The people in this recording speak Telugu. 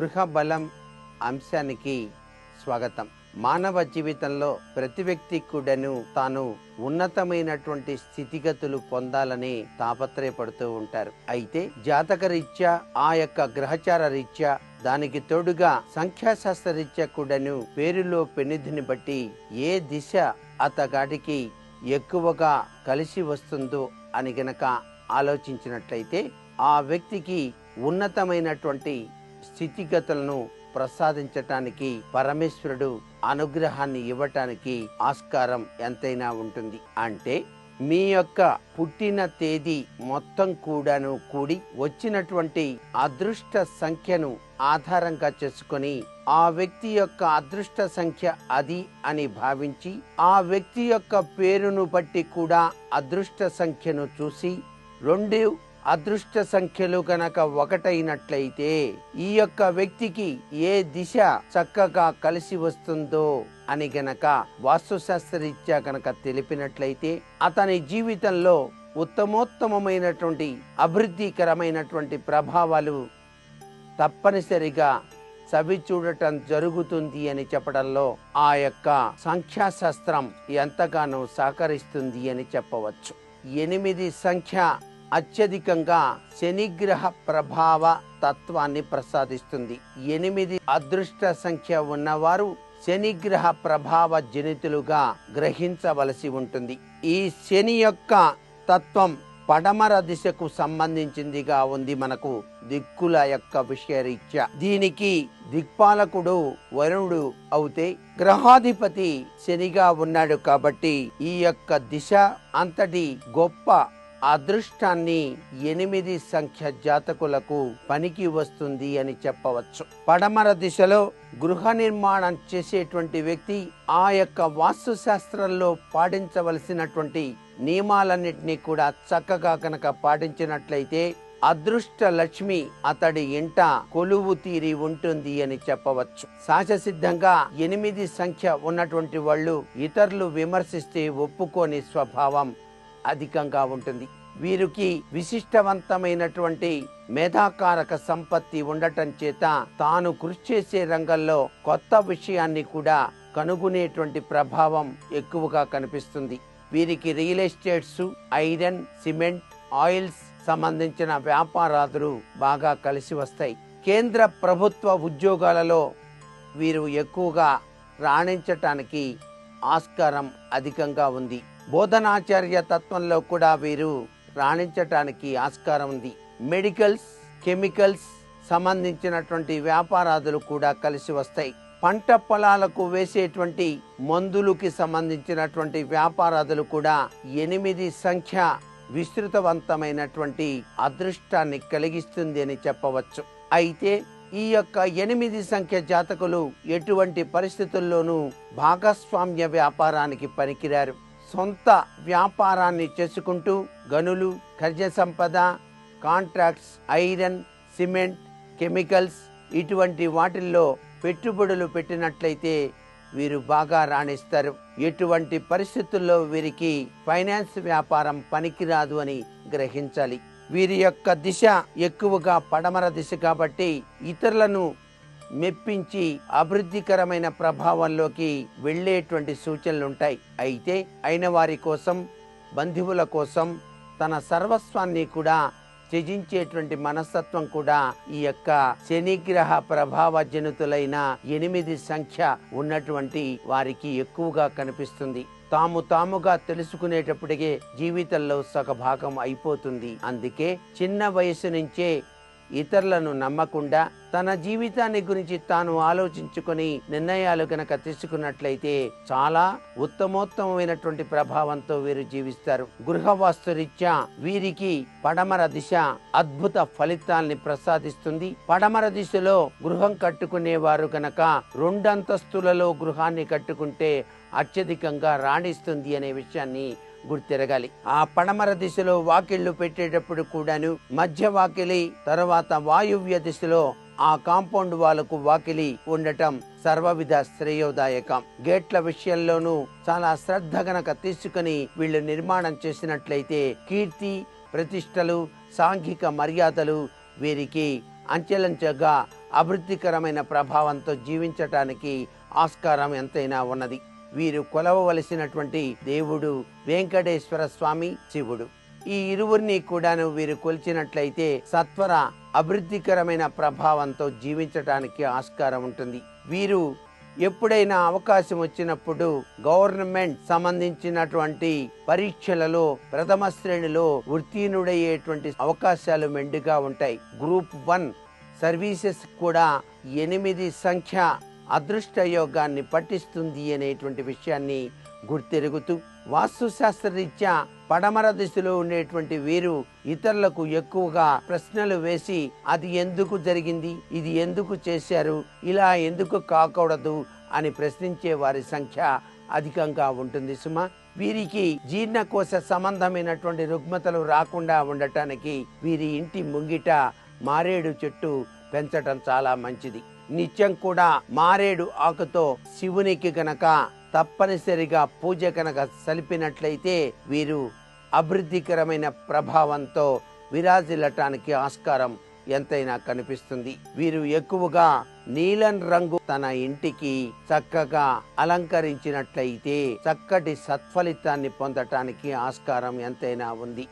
గృహ బలం అంశానికి స్వాగతం. మానవ జీవితంలో ప్రతి వ్యక్తి కూడాను తాను ఉన్నతమైనటువంటి స్థితిగతులు పొందాలని తాపత్రయపడుతూ ఉంటారు. అయితే జాతక రీత్యా ఆ యొక్క గ్రహచార రీత్యా దానికి తోడుగా సంఖ్యాశాస్త్ర రీత్యా కూడాను పేరులో పెనిధిని బట్టి ఏ దిశ అతగాడికి ఎక్కువగా కలిసి వస్తుందో అని గనక ఆలోచించినట్లయితే ఆ వ్యక్తికి ఉన్నతమైనటువంటి స్థితిగతులను ప్రసాదించటానికి పరమేశ్వరుడు అనుగ్రహాన్ని ఇవ్వటానికి ఆస్కారం ఎంతైనా ఉంటుంది. అంటే మీ యొక్క పుట్టిన తేదీ మొత్తం కూడాను కూడి వచ్చినటువంటి అదృష్ట సంఖ్యను ఆధారంగా చేసుకొని ఆ వ్యక్తి యొక్క అదృష్ట సంఖ్య అది అని భావించి ఆ వ్యక్తి యొక్క పేరును బట్టి కూడా అదృష్ట సంఖ్యను చూసి రెండు అదృష్ట సంఖ్యలు గనక ఒకటైనట్లయితే ఈ యొక్క వ్యక్తికి ఏ దిశ చక్కగా కలిసి వస్తుందో అని గనక వాస్తుశాస్త్రరీత్యా గనక తెలిపినట్లయితే అతని జీవితంలో ఉత్తమోత్తమమైనటువంటి అభివృద్ధికరమైనటువంటి ప్రభావాలు తప్పనిసరిగా చవి చూడటం జరుగుతుంది అని చెప్పడంలో ఆ యొక్క సంఖ్యాశాస్త్రం ఎంతగానో సహకరిస్తుంది అని చెప్పవచ్చు. ఎనిమిది సంఖ్య అత్యధికంగా శనిగ్రహ ప్రభావ తత్వాన్ని ప్రసాదిస్తుంది. ఎనిమిది అదృష్ట సంఖ్య ఉన్నవారు శనిగ్రహ ప్రభావ జనితులుగా గ్రహించవలసి ఉంటుంది. ఈ శని యొక్క తత్వం పడమర దిశకు సంబంధించిందిగా ఉంది మనకు దిక్కుల యొక్క విషయరీత్యా. దీనికి దిక్పాలకుడు వరుణుడు అవుతే గ్రహాధిపతి శనిగా ఉన్నాడు కాబట్టి ఈ యొక్క దిశ అంతటి గొప్ప అదృష్టాన్ని ఎనిమిది సంఖ్య జాతకులకు పనికి వస్తుంది అని చెప్పవచ్చు. పడమర దిశలో గృహ నిర్మాణం చేసేటువంటి వ్యక్తి ఆ యొక్క వాస్తు శాస్త్రంలో పాటించవలసినటువంటి నియమాలన్నింటినీ కూడా చక్కగా కనుక పాటించినట్లయితే అదృష్ట లక్ష్మి అతడి ఇంట కొలువు తీరి ఉంటుంది అని చెప్పవచ్చు. సహజసిద్ధంగా ఎనిమిది సంఖ్య ఉన్నటువంటి వాళ్ళు ఇతరులు విమర్శిస్తే ఒప్పుకోని స్వభావం అధికంగా ఉంటుంది. వీరికి విశిష్టవంతమైనటువంటి మేధాకారక సంపత్తి ఉండటం చేత తాను కృషి చేసే రంగంలో కొత్త విషయాన్ని కూడా కనుగొనేటువంటి ప్రభావం ఎక్కువగా కనిపిస్తుంది. వీరికి real estates iron cement oils సంబంధించిన వ్యాపారాదులు బాగా కలిసి వస్తాయి. కేంద్ర ప్రభుత్వ ఉద్యోగాలలో వీరు ఎక్కువగా రాణించటానికి ఆస్కారం అధికంగా ఉంది. బోధనాచార్య తత్వంలో కూడా వీరు రాణించటానికి ఆస్కారం ఉంది. మెడికల్స్ కెమికల్స్ సంబంధించినటువంటి వ్యాపారాదులు కూడా కలిసి వస్తాయి. పంట పొలాలకు వేసేటువంటి మందులకి సంబంధించినటువంటి వ్యాపారాదులు కూడా ఎనిమిది సంఖ్య విస్తృతవంతమైనటువంటి అదృష్టాన్ని కలిగిస్తుంది అని చెప్పవచ్చు. అయితే ఈ యొక్క ఎనిమిది సంఖ్య జాతకులు ఎటువంటి పరిస్థితుల్లోనూ భాగస్వామ్య వ్యాపారానికి పనికిరారు. సొంత వ్యాపారాన్ని చేసుకుంటూ గనులు ఖర్జ సంపద కాంట్రాక్ట్స్ ఐరన్ సిమెంట్ కెమికల్స్ ఇటువంటి వాటిల్లో పెట్టుబడులు పెట్టినట్లయితే వీరు బాగా రాణిస్తారు. ఎటువంటి పరిస్థితుల్లో వీరికి ఫైనాన్స్ వ్యాపారం పనికిరాదు అని గ్రహించాలి. వీరి యొక్క దిశ ఎక్కువగా పడమర దిశ కాబట్టి ఇతరులను మెప్పించి అభివృద్ధికరమైన ప్రభావంలోకి వెళ్ళేటువంటి సూచనలుంటాయి. అయితే అయిన వారి కోసం బంధువుల కోసం తన సర్వస్వాన్ని కూడా త్యజించేటువంటి మనస్తత్వం కూడా ఈ యొక్క శనిగ్రహ ప్రభావ జనితులైన ఎనిమిది సంఖ్య ఉన్నటువంటి వారికి ఎక్కువగా కనిపిస్తుంది. తాము తాముగా తెలుసుకునేటప్పటికే జీవితంలో సగ భాగం అయిపోతుంది. అందుకే చిన్న వయసు నుంచే ఇతరులను నమ్మకుండా తన జీవితాన్ని గురించి తాను ఆలోచించుకొని నిర్ణయాలు గనక తీసుకున్నట్లయితే చాలా ఉత్తమోత్తమైనటువంటి ప్రభావంతో వీరు జీవిస్తారు. గృహవాస్తురీత్యా వీరికి పడమర దిశ అద్భుత ఫలితాల్ని ప్రసాదిస్తుంది. పడమర దిశలో గృహం కట్టుకునేవారు గనక రెండంతస్తులలో గృహాన్ని కట్టుకుంటే అత్యధికంగా రాణిస్తుంది అనే విషయాన్ని గుర్తిరగాలి. ఆ పడమర దిశలో వాకిళ్ళు పెట్టేటప్పుడు కూడాను మధ్య వాకిలి తర్వాత వాయువ్య దిశలో ఆ కాంపౌండ్ వాళ్ళకు వాకిలి ఉండటం సర్వవిధ శ్రేయోదాయకం. గేట్ల విషయంలోనూ చాలా శ్రద్ధ గనక తీసుకుని వీళ్ళు నిర్మాణం చేసినట్లయితే కీర్తి ప్రతిష్టలు సాంఘిక మర్యాదలు వీరికి అంచెలంచెగా అభివృద్ధికరమైన ప్రభావంతో జీవించటానికి ఆస్కారం ఎంతైనా ఉన్నది. వీరు కొలవవలసినటువంటి దేవుడు వెంకటేశ్వర స్వామి శివుడు. ఈ ఇరువురిని కూడాను వీరు కొలిచినట్లయితే సత్వర అభివృద్ధికరమైన ప్రభావంతో జీవించటానికి ఆస్కారం ఉంటుంది. వీరు ఎప్పుడైనా అవకాశం వచ్చినప్పుడు గవర్నమెంట్ సంబంధించినటువంటి పరీక్షలలో ప్రథమ శ్రేణిలో ఉత్తీర్ణుడయ్యేటువంటి అవకాశాలు మెండుగా ఉంటాయి. గ్రూప్ వన్ సర్వీసెస్ కూడా ఎనిమిది సంఖ్య అదృష్ట యోగాన్ని పట్టిస్తుంది అనేటువంటి విషయాన్ని గుర్తెరుగుతూ వాస్తుశాస్త్రరీత్యా పడమర దిశలో ఉండేటువంటి వీరు ఇతరులకు ఎక్కువగా ప్రశ్నలు వేసి అది ఎందుకు జరిగింది? ఇది ఎందుకు చేశారు? ఇలా ఎందుకు కాకూడదు? అని ప్రశ్నించే వారి సంఖ్య అధికంగా ఉంటుంది సుమా. వీరికి జీర్ణకోశ సంబంధమైనటువంటి రుగ్మతలు రాకుండా ఉండటానికి వీరి ఇంటి ముంగిట మారేడు చెట్టు పెంచటం చాలా మంచిది. నిత్యం కూడా మారేడు ఆకుతో శివునికి గనక తప్పనిసరిగా పూజ కనుక సలిపినట్లయితే వీరు అభివృద్ధికరమైన ప్రభావంతో విరాజిల్లటానికి ఆస్కారం ఎంతైనా కనిపిస్తుంది. వీరు ఎక్కువగా నీలం రంగు తన ఇంటికి చక్కగా అలంకరించినట్లయితే చక్కటి సత్ఫలితాన్ని పొందటానికి ఆస్కారం ఎంతైనా ఉంది.